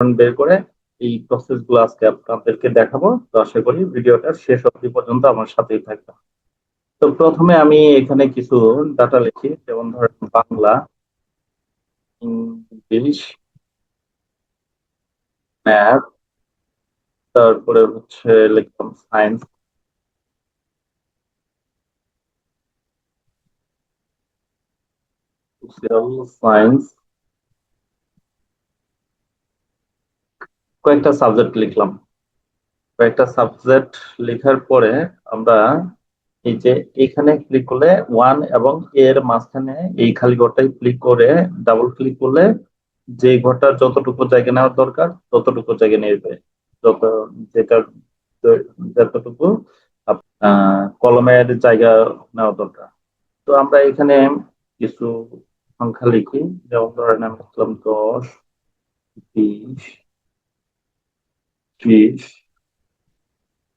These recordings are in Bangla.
বের করে এই প্রসেসগুলো আজকে আপনাদেরকে দেখাবো। তো আশা করি ভিডিওটা শেষ অবধি পর্যন্ত আমার সাথেই থাকবে তো প্রথমে আমি এখানে কিছু ডাটা লিখি, যেমন ধরেন বাংলা ইংলিশ ম্যাথ তারপরে হচ্ছে লিখলাম সায়েন্স সোশ্যাল সায়েন্স কয়েকটা সাবজেক্ট লিখলাম। কয়েকটা সাবজেক্ট লেখার পরে আমরা এই যে এখানে ক্লিক করলে ওয়ান এবং এর মাঝখানে এই খালি ঘরটাই ক্লিক করে ডাবল ক্লিক করলে যে ঘরটার যতটুকু জায়গা নেওয়ার দরকার, ততটুকু জায়গা নেবে। যত যেটা যতটুকু কলমের জায়গা নেওয়া দরকার। তো আমরা এখানে কিছু সংখ্যা লিখি। যেমন ধরেন আমি লিখলাম দশ, বিশ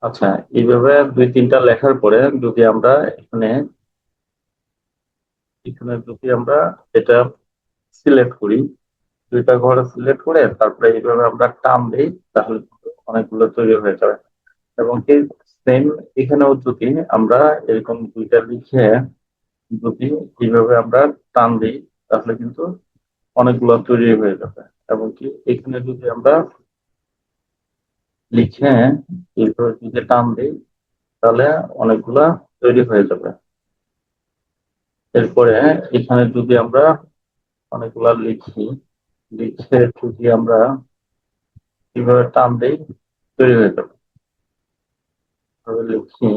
আচ্ছা এইভাবে দুই তিনটা লেখার পরে যদি আমরা এখানে এখানে যদি আমরা এটা সিলেক্ট করি। দুইটা ঘর সিলেক্ট করে তারপরে এইভাবে আমরা টান দিই, তাহলে অনেকগুলো তৈরি হয়ে যাবে। এবং কি সেম এখানেও যদি আমরা এরকম দুইটা লিখে যদি এইভাবে আমরা টান দিই, তাহলে কিন্তু অনেকগুলো তৈরি হয়ে যাবে। এবং কি এখানে যদি আমরা লিখে এইভাবে যদি টান দিই, তাহলে অনেকগুলা তৈরি হয়ে যাবে। এরপরে এখানে যদি আমরা অনেকগুলা লিখি, লিখে যদি আমরা কীভাবে টান দিই, তৈরি হয়ে যাবে। লিখি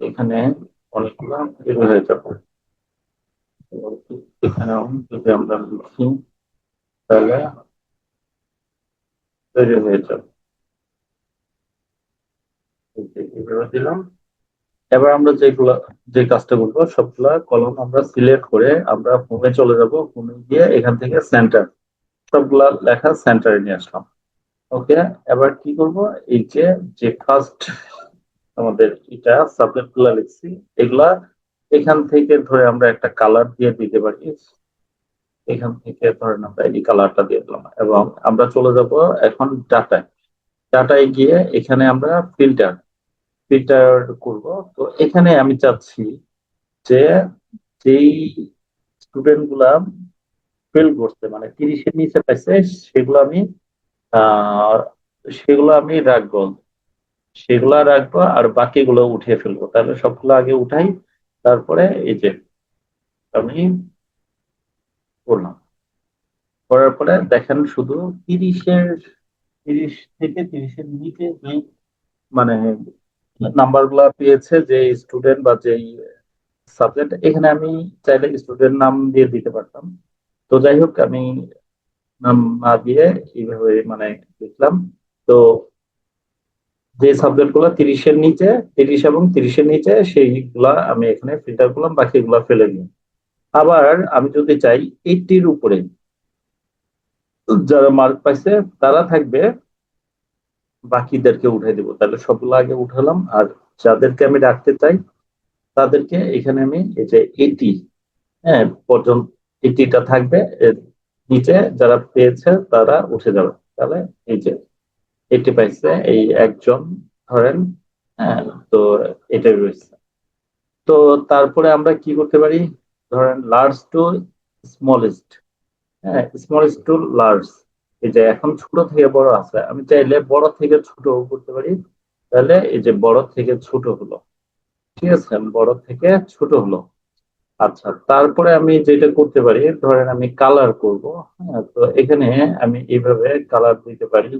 এখানে অনেকগুলা তৈরি হয়ে যাবে। এখানে যদি আমরা লিখি, তাহলে তৈরি হয়ে দিলাম। এবার আমরা যেগুলো, যে কাজটা করব, সবগুলা কলম আমরা সিলেক্ট করে আমরা হোমে চলে যাব। হোমে গিয়ে এখান থেকে সেন্টার, সবগুলা লেখা সেন্টারে নিয়ে আসলাম। ওকে, এবার কি করব? এই যে যে ফার্স্ট আমাদের এটা সাবজেক্টগুলা লিখছি, এগুলা এখান থেকে ধরে আমরা একটা কালার দিয়ে দিতে পারি। এখান থেকে ধরেন আমরা এই কালারটা দিয়ে দিলাম। এবং আমরা চলে যাব এখন ডাটায় ডাটায় গিয়ে এখানে আমরা ফিল্টার ফিল্টার করব। তো এখানে আমি চাচ্ছি যে যেই স্টুডেন্টগুলা ফেল করছে মানে তিরিশের নিচে পাইছে, সেগুলো আমি সেগুলো আমি রাখব। সেগুলা রাখব আর বাকিগুলো উঠিয়ে ফেলব। তাহলে সবগুলো আগে উঠাই, তারপরে এই যে আমি করলাম। করার পরে দেখেন শুধু তিরিশের, তিরিশ থেকে তিরিশের নিচে যেই মানে নাম্বারগুলা পেয়েছে যে স্টুডেন্ট বা যেই সাবজেক্ট এখানে আমি চাইলে স্টুডেন্ট নাম দিয়ে দিতে পারতাম। তো যাই হোক, আমি নাম না দিয়ে এইভাবে মানে লিখলাম। তো যে সাবজেক্টগুলো তিরিশের নিচে, তিরিশ এবং তিরিশের নিচে সেইগুলা আমি এখানে ফিল্টার করলাম, বাকিগুলা ফেলে দিই আবার আমি যদি চাই এইটির উপরে, যারা মার্ক পাইছে তারা থাকবে, বাকিদেরকে উঠাই দেবো। তাহলে সবগুলো আগে উঠালাম, আর যাদেরকে আমি রাখতে চাই, তাদেরকে এখানে আমি এই যে এটি হ্যাঁ পর্যন্ত এটিটা থাকবে নিচে যারা পেয়েছে তারা উঠে যাবে। তাহলে এই যে এটি পাইছে, এই একজন ধরেন হ্যাঁ তো এটাই রয়েছে। তো তারপরে আমরা কি করতে পারি? ধরেন লার্জ টু স্মলেস্ট হ্যাঁ স্মলেস্ট টু লার্জ এই যে এখন ছোট থেকে বড় আছে, আমি চাইলে বড় থেকে ছোট করতে পারি, তাহলে এই যে বড় থেকে ছোট হলো, ঠিক আছে বড় থেকে ছোট হলো আচ্ছা তারপরে আমি যেটা করতে পারি, ধরেন আমি কালার করব হ্যাঁ তো এখানে আমি এইভাবে কালার দিতে পারি,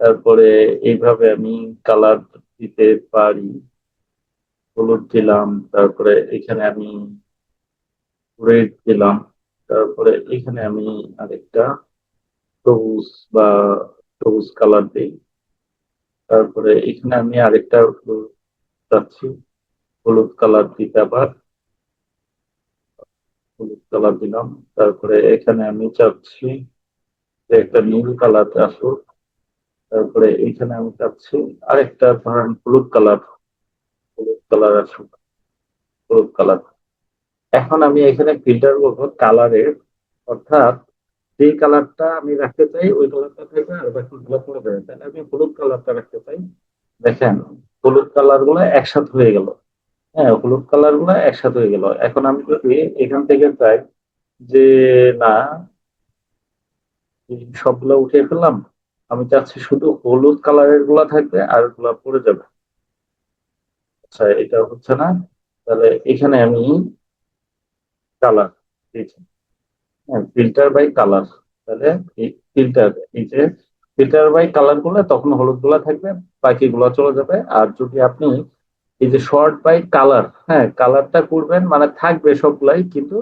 তারপরে এইভাবে আমি কালার দিতে পারি, হলুদ দিলাম, তারপরে এখানে আমি রেড দিলাম তারপরে এখানে আমি আরেকটা সবুজ বা সবুজ কালার দিই। তারপরে এখানে আমি আরেকটা চাচ্ছি হলুদ কালার দিতে আবার। হলুদ কালার দিলাম। তারপরে এখানে আমি চাচ্ছি একটা নীল কালার আসুক। তারপরে এখানে আমি চাচ্ছি আরেকটা ধরেন হলুদ কালার হলুদ কালার আসুক। হলুদ কালার এখন আমি এখানে ফিল্টার করব কালারের অর্থাৎ যে কালারটা আমি রাখতে চাই, ওই কালারটা থাকবে আর বাকিগুলো পড়ে যাবে তাহলে আমি হলুদ কালারটা রাখতে চাই। দেখেন, হলুদ কালারগুলো একসাথে হয়ে গেল। হ্যাঁ হলুদ কালারগুলো একসাথে হয়ে গেল। এখন আমি যদি এখান থেকে চাই যে, না সবগুলো উঠিয়ে ফেললাম, আমি চাচ্ছি শুধু হলুদ কালারেরগুলা থাকবে আরগুলা পড়ে যাবে। আচ্ছা এটা হচ্ছে না। তাহলে এখানে আমি কালার হ্যাঁ ফিল্টার বাই কালার তাহলে এই ফিল্টার এই যে ফিল্টার বাই কালার করলে তখন হলুদগুলা থাকবে বাকি গুলা চলে যাবে। আর যদি আপনি এই যে শর্ট বাই কালার হ্যাঁ কালারটা করবেন মানে থাকবে সবগুলাই, কিন্তু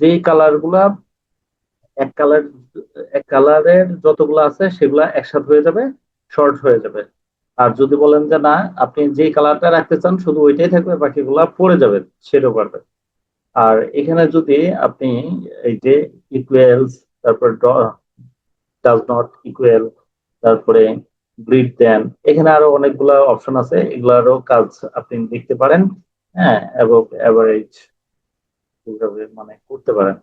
যেই কালারগুলা এক কালার এক কালারের যতগুলো আছে, সেগুলা একসাথে হয়ে যাবে শর্ট হয়ে যাবে। আর যদি বলেন যে না, আপনি যে কালারটা রাখতে চান, শুধু ওইটাই থাকবে, বাকিগুলা পড়ে যাবে সেটাও পারবে আর এখানে যদি আপনি এই যে ইকুয়ালস তারপর ডাজ নট ইকুয়াল তারপরে গ্রিড দেন এখানে আরও অনেকগুলা অপশন আছে, এগুলারও কাজ আপনি দেখতে পারেন হ্যাঁ এবং অ্যাভারেজ মানে করতে পারেন।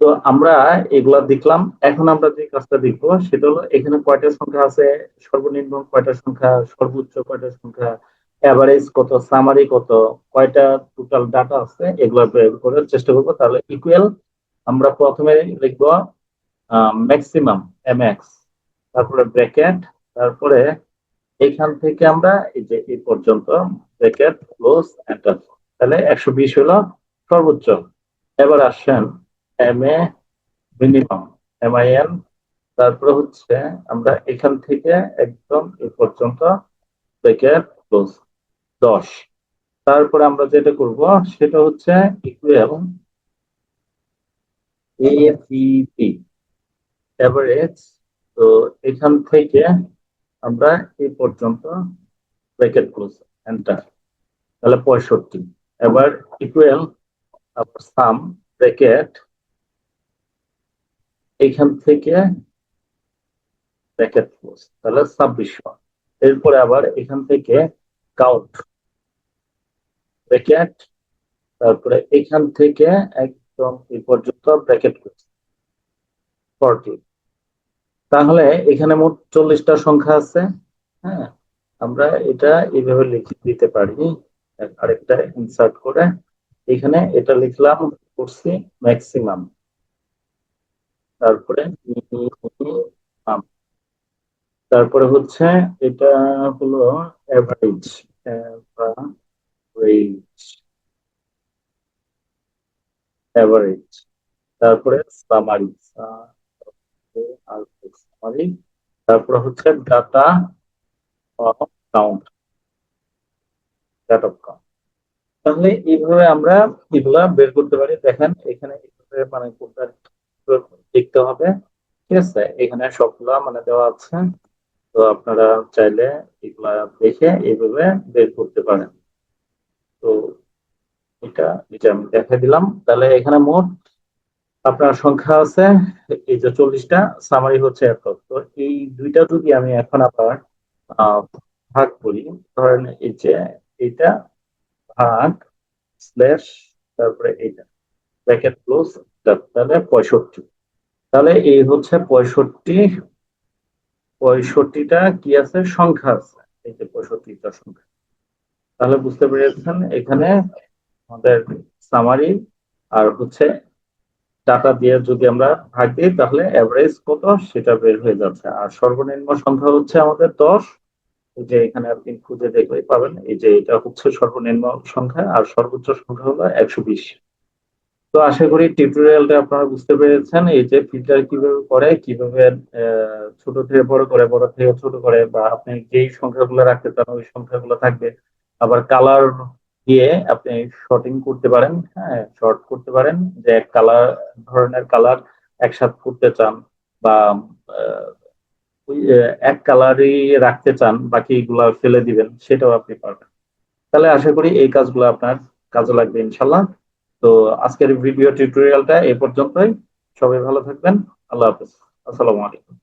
তো আমরা এগুলা দেখলাম, এখন আমরা যে কাজটা দেখব, সেটা হলো এখানে কয়টা সংখ্যা আছে, সর্বনিম্ন কয়টা সংখ্যা, সর্বোচ্চ কয়টা সংখ্যা অ্যাভারেজ কত সামারি কত, কয়টা টোটাল ডাটা আছে, এগুলো বের করার চেষ্টা করব। তাহলে ইকুয়াল আমরা প্রথমে লিখব ম্যাক্সিমাম এম এক্স তারপরে ব্র্যাকেট তারপরে এখান থেকে আমরা এই যে এই পর্যন্ত ব্র্যাকেট ক্লোজ এন্টার তাহলে একশো বিশ হলো সর্বোচ্চ। এবার আসেন M A minimum M I N তারপরে হচ্ছে আমরা এখান থেকে একদম এই পর্যন্ত ব্র্যাকেট ক্লোজ দশ। তারপরে আমরা যেটা করব, সেটা হচ্ছে এভারেজ তো এখান থেকে আমরা এই পর্যন্ত ব্র্যাকেট ক্লোজ এন্টার তাহলে পঁয়ষট্টি। এবার ইকুয়াল সাম ব্র্যাকেট এখান থেকে ব্র্যাকেট ক্লোজ তাহলে ছাব্বিশশো এরপরে আবার এখান থেকে কাউন্ট ব্র্যাকেট তারপরে এখান থেকে একদম এই পর্যন্ত ব্র্যাকেট ক্লোজ ফর্টি তাহলে এখানে মোট চল্লিশটা সংখ্যা আছে হ্যাঁ? আমরা এটা এইভাবে লিখে দিতে পারি আরেকটা ইনসার্ট করে। এখানে এটা লিখলাম, করছি ম্যাক্সিমাম তারপরে তারপরে হচ্ছে এটা হলো অ্যাভারেজ অ্যাভারেজ অ্যাভারেজ তারপরে সামারি সামারি তারপরে হচ্ছে ডাটা কাউন্ট ডাটা কাউন্ট তাহলে এইভাবে আমরা এগুলা বের করতে পারি। দেখেন, এখানে এইভাবে মানে কোনটা দেখতে হবে। ঠিক আছে? এখানে সবগুলা মানে দেওয়া আছে। তো আপনারা চাইলে এগুলা দেখে এইভাবে বের করতে পারেন। তো এটা এটা আমি দেখা দিলাম। তাহলে এখানে মোট আপনার সংখ্যা আছে, এই যে চল্লিশটা সামারি হচ্ছে এত তো এই দুইটা যদি আমি এখন আবার ভাগ করি, ধরেন এই যে এইটা ভাগ স্ল্যাশ, তারপরে এইটা, ব্র্যাকেট ক্লোজ তাহলে পঁয়ষট্টি। তাহলে এই হচ্ছে পঁয়ষট্টি, পঁয়ষট্টিটা কি আছে? সংখ্যা আছে। এই যে পঁয়ষট্টিটা সংখ্যা। তাহলে বুঝতে পেরেছেন, এখানে আমাদের সামারি আর হচ্ছে টাকা দিয়ে যদি আমরা ভাগ দিই, তাহলে অ্যাভারেজ কত? সেটা বের হয়ে যাচ্ছে। আর সর্বনিম্ন সংখ্যা হচ্ছে আমাদের দশ। যে এখানে আপনি খুঁজে দেখলেই পাবেন, এই যে এটা হচ্ছে সর্বনিম্ন সংখ্যা, আর সর্বোচ্চ সংখ্যা হলো একশো বিশ। তো আশা করি টিউটোরিয়ালটা আপনারা বুঝতে পেরেছেন, এই যে ফিল্টার কীভাবে করে, কীভাবে ছোট থেকে বড় করে, বড় থেকে ছোট করে, বা আপনি যেই সংখ্যাগুলো রাখতে চান, ওই সংখ্যাগুলো থাকবে। আবার কালার দিয়ে আপনি শর্টিং করতে পারেন হ্যাঁ শর্ট করতে পারেন, যে কালার ধরনের কালার একসাথে করতে চান বা এক কালারই রাখতে চান, বাকিগুলা ফেলে দিবেন, সেটাও আপনি পারবেন। তাহলে আশা করি এই কাজগুলো আপনার কাজে লাগবে ইনশাল্লাহ তো আজকের ভিডিও টিউটোরিয়ালটা এ পর্যন্তই। সবাই ভালো থাকবেন। আল্লাহ হাফেজ। আসসালামু আলাইকুম।